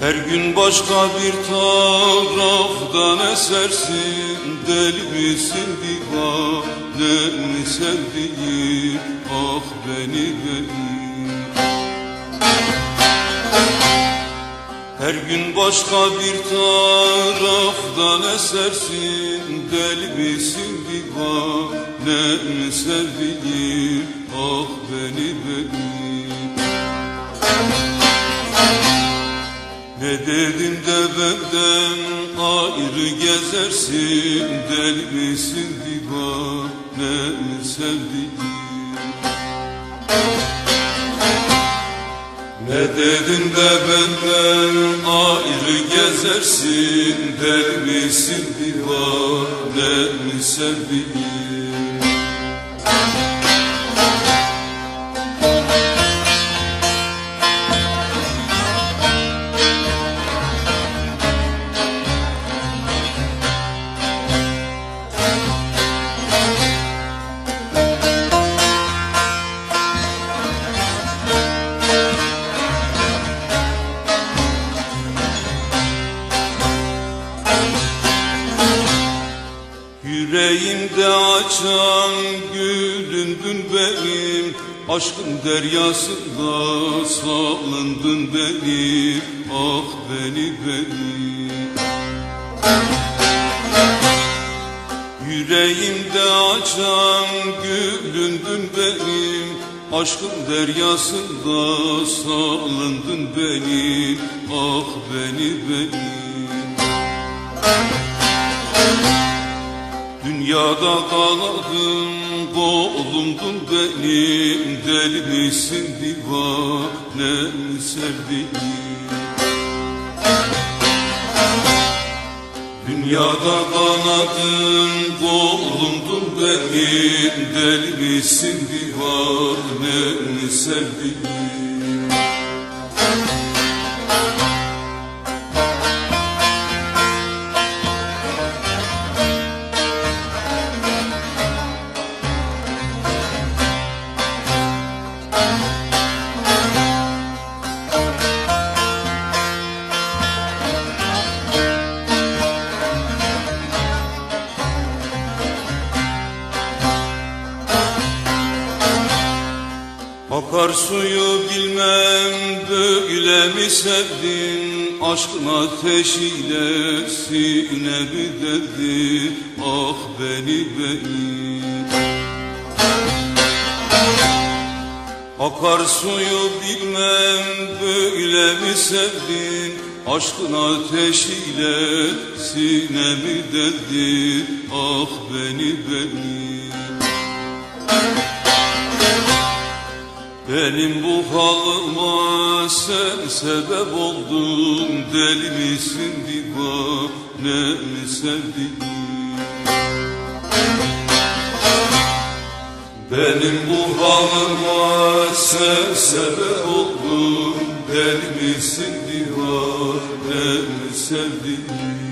Her gün başka bir taraftan esersin Deli misin ah, divane mi sevdiğim Ah beni beni. Her gün başka bir taraftan esersin Deli misin ah, divane mi sevdiğim Ah beni beni. Ne dedim de benden ayrı gezersin Deli misin divane mi sevdiğim? Ne dedin de benden ayrı gezersin Deli misin divane mi sevdiğim Yüreğimde açan gülündün benim Aşkın deryasında salındın benim Ah beni beni Yüreğimde açan gülündün benim Aşkın deryasında salındın benim Ah beni beni Dünyada kaladım kolumdun benim Deli misin divane mi sevdiğim? Dünyada kanadım kolumdun benim Deli misin divane mi sevdiğim Akar suyu bilmem böyle mi sevdin? Aşkın ateşiyle sinemi dedi Ah beni beni. Akar suyu bilmem böyle mi sevdin? Aşkın ateşiyle sinemi dedi Ah beni beni benim bu halıma sen sebep oldun Deli misin divane mi sevdiğim Benim bu halıma sen sebep oldun Deli misin divane mi sevdiğim